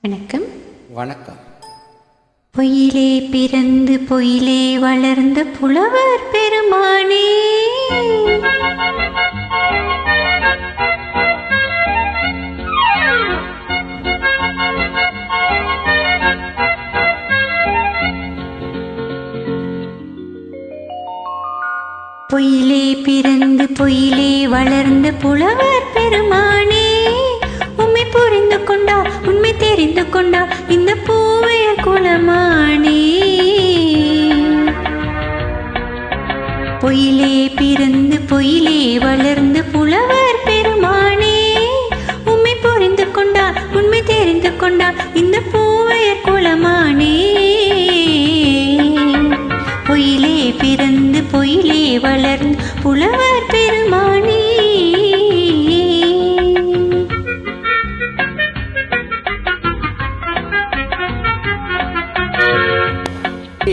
வணக்கம். வணக்கம். பொயிலே பிறந்து பொயிலே வளர்ந்த புலவர் பெருமானே. பொயிலே பிறந்து பொயிலே வளர்ந்த புலவர் தெரிந்து கொண்டா இந்த பூவைய குலமானே பொயிலே பிறந்து பொயிலே வளர்ந்து புலவர் பெருமானே. உண்மை புரிந்து கொண்டா உண்மை தெரிந்து கொண்டா இந்த பூவைய குலமானே பொயிலே பிறந்து பொயிலே வளர்ந்து புலவர் பெருமானே.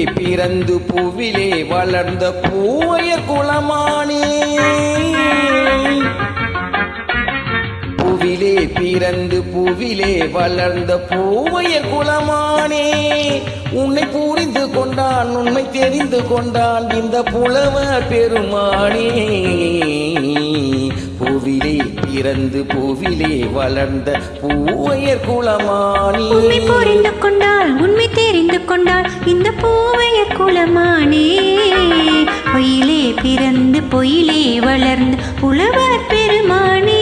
பிறந்து பூவிலே வளர்ந்த பூவைய குலமானே. பூவிலே பிறந்து பூவிலே வளர்ந்த பூவைய குலமானே. உன்னை புரிந்து கொண்டான் உண்மை தெரிந்து கொண்டான் இந்த புலவ பெருமானே. பூவிலே பிறந்து பூவிலே வளர்ந்த பூவையர் குலமானே. உண்மை புரிந்து கொண்டால் உண்மை தெரிந்து கொண்டால் இந்த பூவையர் குலமானே. பொயிலே பிறந்து பொயிலே வளர்ந்து புலவர் பெருமானே.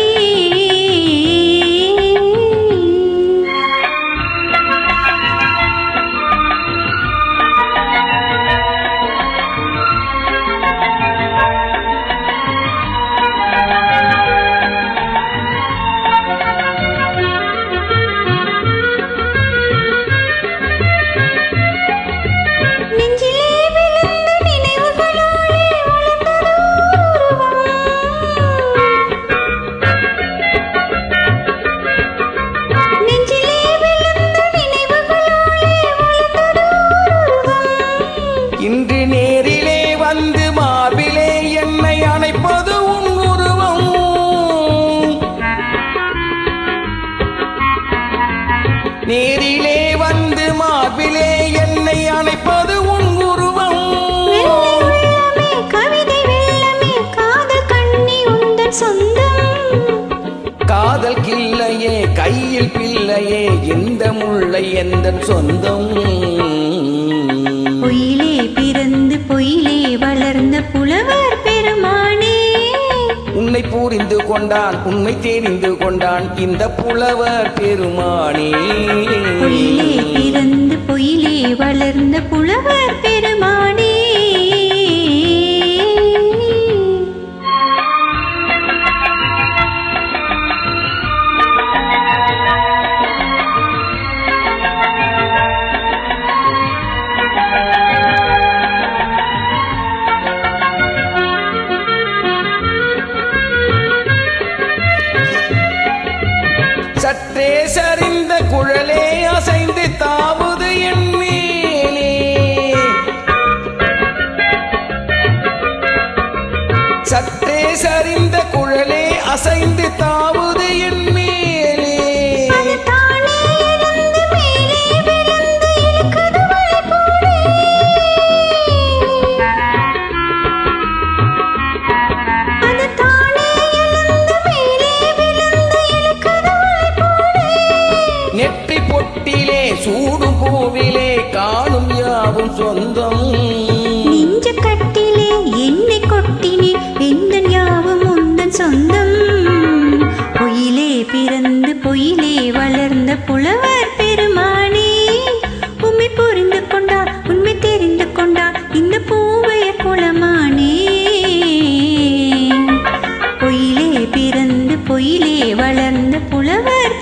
நேரிலே வந்து மார்பிலே என்னை அணைப்பது உன் உருவம். காதல் கண்ணி உந்தன் சொந்தம். காதல் கிள்ளையே கையில் பிள்ளையே இந்த முல்லை எந்த சொந்தம்? ஆண்டான் உண்மை தெரிந்து கொண்டான். இந்த புலவர் பெருமானே. பொயிலே பிறந்து பொயிலே வளர்ந்த புலவர் சரிந்த குழலே அசைந்து தாவுது என் மேலே. நெற்றி பொட்டிலே சூடும் பூவிலே காணும் யாவும் சொந்தம். மண்ணிலே வளர்ந்த புலவர்